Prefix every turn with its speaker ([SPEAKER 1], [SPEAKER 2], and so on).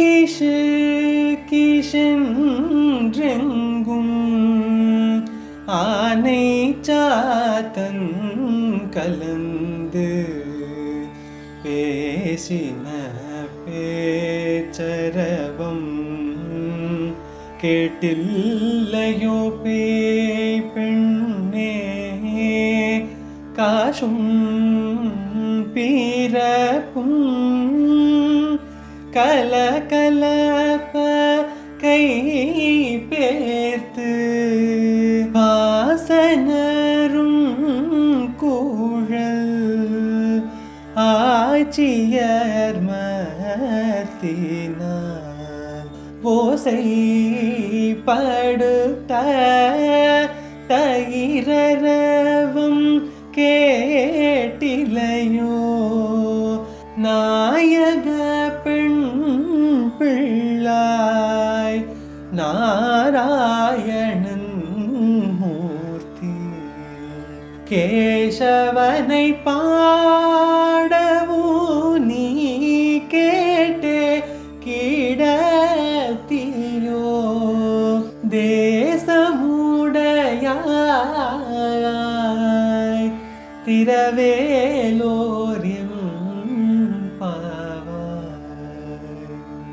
[SPEAKER 1] Kishu கிஷென்றெங்கும் ஆனை சாத்தன் கலந்து பேசின பேச்சரவம் கேட்டில்லையோ பே பெண்ணே காசும் கல கலப்ப கை பேர்த்து வாசனரும் கூழல் ஆட்சியர் மத்தினார் ஓசை படுத்த தயிரவும் கேட்டிலையோ நாயக പിള്ളായ് നാരായണൻ മൂർത്തി. കേശവനെ പാടവൂ നീ കേട്ടെ കിടത്തിയോ ദേശമുടയായി തിരവേലോര്യം